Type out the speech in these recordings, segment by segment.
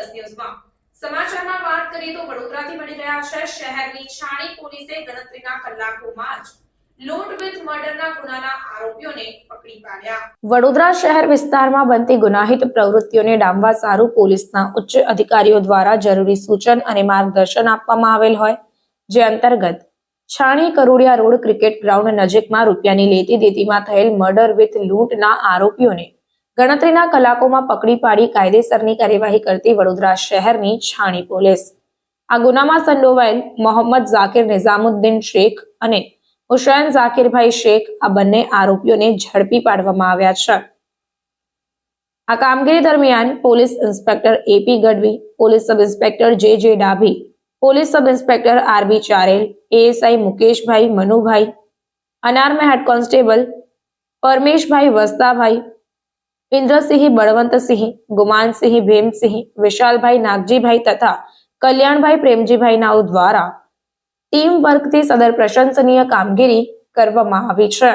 Plus ન્યૂઝમાં. સમાચારમાં વાત કરીએ તો વડોદરાથી મળી રહ્યા છે શહેરની છાણી પોલીસે ગણતરીના કલાકોમાં જ વડોદરા શહેર વિસ્તારમાં બનતી ગુનાહિત પ્રવૃત્તિઓને ડામવા સારું પોલીસના ઉચ્ચ અધિકારીઓ દ્વારા જરૂરી સૂચન અને માર્ગદર્શન આપવામાં આવેલ હોય, જે અંતર્ગત Chhani Karodiya road cricket ground નજીકમાં રૂપિયાની લેતી દેતીમાં થયેલ મર્ડર વિથ લૂંટના આરોપીઓને ગણતરીના કલાકોમાં પકડી પાડી કાયદેસરની કાર્યવાહી કરતી વડોદરા શહેરની છાણી પોલીસ. આ ગુનામાં સંડોવાયેલ મોહમ્મદ ઝાકિર નિઝામુદ્દીન શેખ અને હુસૈન ઝાકિરભાઈ શેખ આ બંને આરોપીઓને ઝડપી પાડવામાં આવ્યા છે. આ કામગીરી દરમિયાન police inspector AP Gadhvi, police sub inspector J J Dabhi, police sub inspector RB Charel, ASI Mukeshbhai Manubhai, અનારમે head constable Parmeshbhai Vastabhai Indrasinh, Balwantsinh, Gumansinh, Bhimsinh, Vishalbhai, Nagjibhai તથા કલ્યાણભાઈ પ્રેમજીભાઈ નાઉ દ્વારા ટીમ વર્કથી સદર પ્રશંસનીય કામગીરી કરવામાં આવી છે.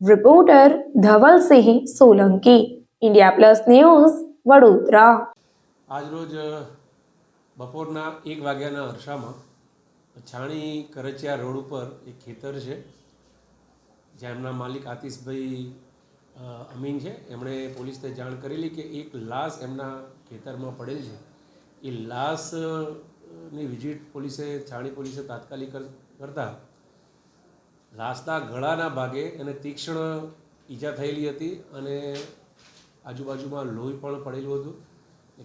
Reporter Dhavalsinh Solanki, India plus news, Vadodara. આજરોજ બપોરના એક વાગ્યાના અરસામાં છાણી કરચિયા રોડ ઉપર એક ખેતર છે જેમના માલિક આતિશભાઈ અમીન છે. એમણે પોલીસને જાણ કરેલી કે એક લાશ એમના ખેતરમાં પડેલ છે. એ લાશની વિઝિટ પોલીસે છાણી પોલીસે તાત્કાલિક કરતાં લાશના ગળાના ભાગે એને તીક્ષ્ણ ઈજા થયેલી હતી અને આજુબાજુમાં લોહી પણ પડેલું હતું.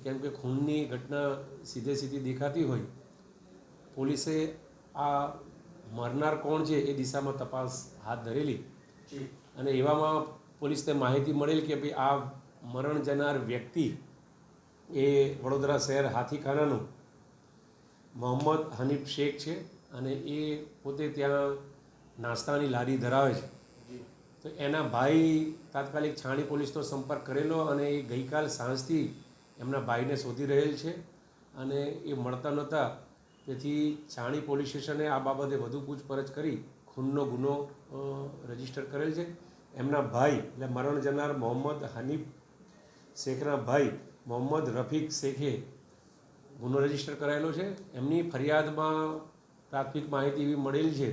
કેમ કે ખૂનની ઘટના સીધે સીધી દેખાતી હોય પોલીસે આ મરનાર કોણ છે એ દિશામાં તપાસ હાથ ધરેલી. અને એવામાં પોલીસને માહિતી મળેલ કે ભાઈ આ મરણ જનાર વ્યક્તિ એ વડોદરા શહેર હાથીખાનાનું મોહમ્મદ હનીફ શેખ છે અને એ પોતે ત્યાં નાસ્તાની લારી ધરાવે છે. તો એના ભાઈ તાત્કાલિક છાણી પોલીસનો સંપર્ક કરેલો અને એ ગઈકાલ સાંજથી એમના ભાઈને શોધી રહેલ છે અને એ મળતા નહોતા. તેથી છાણી પોલીસ સ્ટેશને આ બાબતે વધુ પૂછપરછ કરી ખૂનનો ગુનો રજિસ્ટર કરેલ છે. એમના ભાઈ, એટલે મરણ જનાર મોહમ્મદ હનીફ શેખના ભાઈ મોહમ્મદ રફીક શેખે ગુનો રજિસ્ટર કરાયેલો છે. એમની ફરિયાદમાં પ્રાથમિક માહિતી એવી મળેલ છે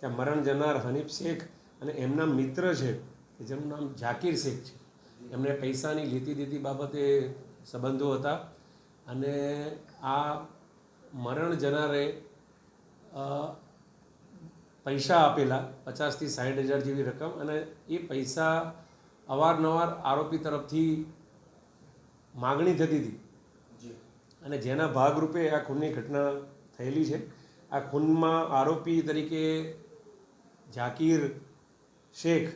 કે મરણ જનાર હનીફ શેખ અને એમના મિત્ર છે, કે જેમનું નામ ઝાકીર શેખ છે. એમને પૈસાની લેતી દેતી બાબતે સંબંધો હતા અને આ મરણ જનારે પૈસા આપેલા પચાસથી સાઠ હજાર જેવી રકમ અને એ પૈસા અવારનવાર આરોપી તરફથી માગણી થતી હતી. અને જેના ભાગરૂપે આ ખૂનની ઘટના થયેલી છે. આ ખૂનમાં આરોપી તરીકે ઝાકીર શેખ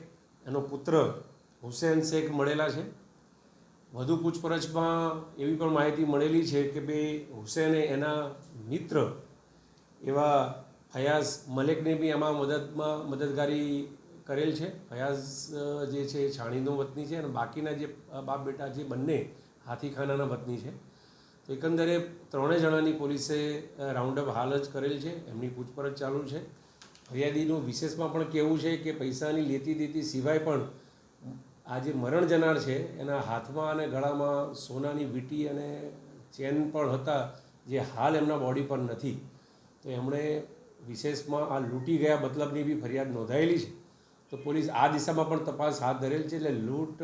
એનો પુત્ર હુસેન શેખ મળેલા છે. વધુ પૂછપરછમાં એવી પણ માહિતી મળેલી છે કે ભાઈ હુસેને એના મિત્ર એવા ફયાઝ મલેકને બી આમાં મદદમાં મદદગારી કરેલ છે. ફયાઝ જે છે એ છાણીનો વતની છે અને બાકીના જે બાપ બેટા છે બંને હાથીખાનાના વતની છે. તો એકંદરે ત્રણેય જણાની પોલીસે રાઉન્ડ અપ હાલ જ કરેલ છે. એમની પૂછપરછ ચાલુ છે. ફરિયાદીનું વિશેષમાં પણ કહેવું છે કે પૈસાની લેતી દેતી સિવાય પણ આ જે મરણ જનાર છે, એના હાથમાં અને ગળામાં સોનાની વીંટી અને ચેન પણ હતા, જે હાલ એમના બોડી પર નથી. તો એમણે વિશેષમાં આ લૂંટી ગયા મતલબની બી ફરિયાદ નોંધાયેલી છે. તો પોલીસ આ દિશામાં પણ તપાસ હાથ ધરેલ છે એટલે લૂંટ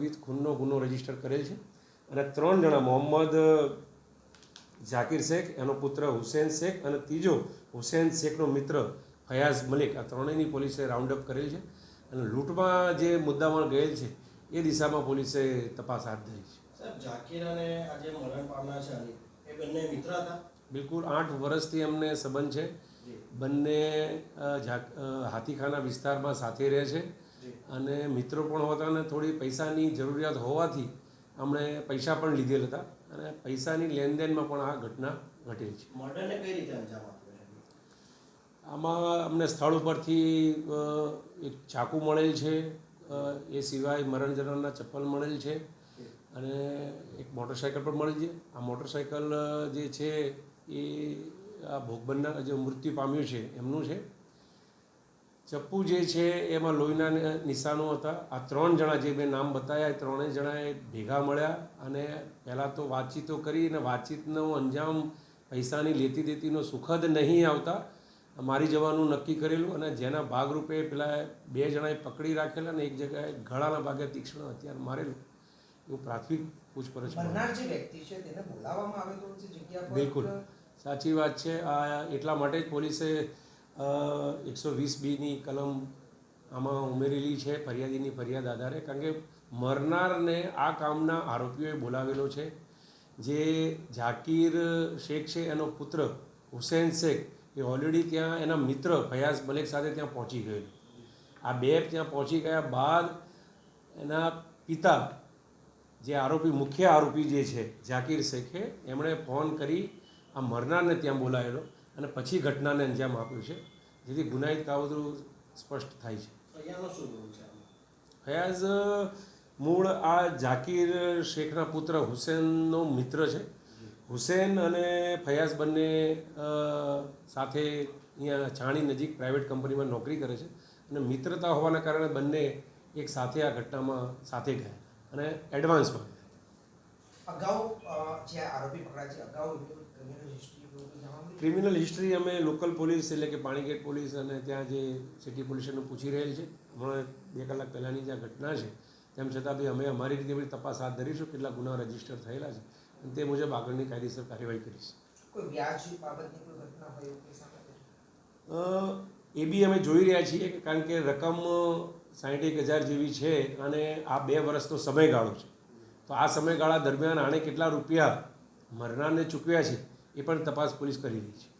વિથ ખૂનનો ગુનો રજિસ્ટર કરેલ છે. અને ત્રણ જણા મોહમ્મદ ઝાકીર શેખ એનો પુત્ર હુસેન શેખ અને ત્રીજો હુસેન શેખનો મિત્ર ફયાઝ મલિક આ ત્રણેયની પોલીસે રાઉન્ડ અપ કરેલ છે. અને લૂંટમાં જે મુદ્દામાં ગયેલ છે એ દિશામાં પોલીસે તપાસ હાથ ધરી છે. ઝાકીર અને આજે મરણ પામનાર છે એ બંને મિત્ર હતા? બિલકુલ આઠ વર્ષથી અમને સંબંધ છે. બંને હાથીખાના વિસ્તારમાં સાથે રહે છે. અને મિત્રો પણ હોતા અને થોડી પૈસાની જરૂરિયાત હોવાથી અમણે પૈસા પણ લીધેલ હતા. અને પૈસાની લેનદેનમાં પણ આ ઘટના ઘટેલ છે. મર્ડરને કઈ રીતે અંજામ આપ્યો આમાં અમને સ્થળ ઉપરથી એક ચાકુ મળેલ છે. એ સિવાય મરણ જનારના ચપ્પલ મળેલ છે. અને એક મોટરસાઇકલ પણ મળેલ છે. આ મોટરસાઇકલ જે છે એ આ ભોગ બનનાર જે મૃત્યુ પામ્યું છે એમનું છે? ચપ્પુ જે છે એમાં લોહીના નિશાનો હતા. આ ત્રણ જણા જે મેં નામ બતાવ્યા એ ત્રણેય જણાએ ભેગા મળ્યા અને પહેલાં તો વાતચીતો કરી અને વાતચીતનો અંજામ પૈસાની લેતી દેતીનો સુખદ નહીં આવતા. મારી જવાનું નક્કી કરેલું અને જેના ભાગરૂપે પેલા બે જણાએ પકડી રાખેલા અને એક જગ્યાએ ગળાના ભાગે તીક્ષ્ણ હથિયાર મારેલું. એવું પ્રાથમિક પૂછપરછ બિલકુલ. સાચી વાત છે. આ એટલા માટે જ પોલીસે એકસો વીસ બીની કલમ આમાં ઉમેરેલી છે, ફરિયાદીની ફરિયાદ આધારે. કારણ કે મરનારને આ કામના આરોપીઓએ બોલાવેલો છે. જે ઝાકીર શેખ છે, એનો પુત્ર હુસેન શેખ, એ ઓલરેડી ત્યાં એના મિત્ર ફયાઝ મલેક સાથે ત્યાં પહોંચી ગયેલો. આ બે ત્યાં પહોંચી ગયા બાદ એના પિતા, જે આરોપી મુખ્ય આરોપી જે છે, ઝાકીર શેખે, એમણે ફોન કરી આ મરનારને ત્યાં બોલાવેલો અને પછી ઘટનાને અંજામ આપ્યું છે જેથી ગુનાહિત કાવતરું સ્પષ્ટ થાય છે. ફયાઝ મૂળ આ ઝાકીર શેખના પુત્ર હુસેનનો મિત્ર છે. હુસેન અને ફયાઝ બંને સાથે અહીંયા છાણી નજીક પ્રાઇવેટ કંપનીમાં નોકરી કરે છે અને મિત્રતા હોવાના કારણે બંને એક સાથે આ ઘટનામાં સાથે ગયા અને એડવાન્સમાં અગાઉ જે આરોપી પકડાય છે અગાઉ ક્રિમિનલ હિસ્ટ્રી અમે લોકલ પોલીસ એટલે કે પાણીગેટ પોલીસ અને ત્યાં જે સિટી પોલીસને પૂછી રહેલ છે. હમણાં બે કલાક પહેલાંની જે આ ઘટના છે તેમ છતાં બી અમે અમારી રીતે બધી તપાસ હાથ ધરીશું કેટલા ગુના રજિસ્ટર થયેલા છે અને તે મુજબ આગળની કાયદેસર કાર્યવાહી કરીશ. એ બી અમે જોઈ રહ્યા છીએ કે કારણ કે રકમ સાઠ એક હજાર જેવી છે અને આ બે વર્ષનો સમયગાળો છે. તો આ સમયગાળા દરમિયાન આણે કેટલા રૂપિયા મરનારને ચૂકવ્યા છે? એ પણ તપાસ પોલીસ કરી રહી છે.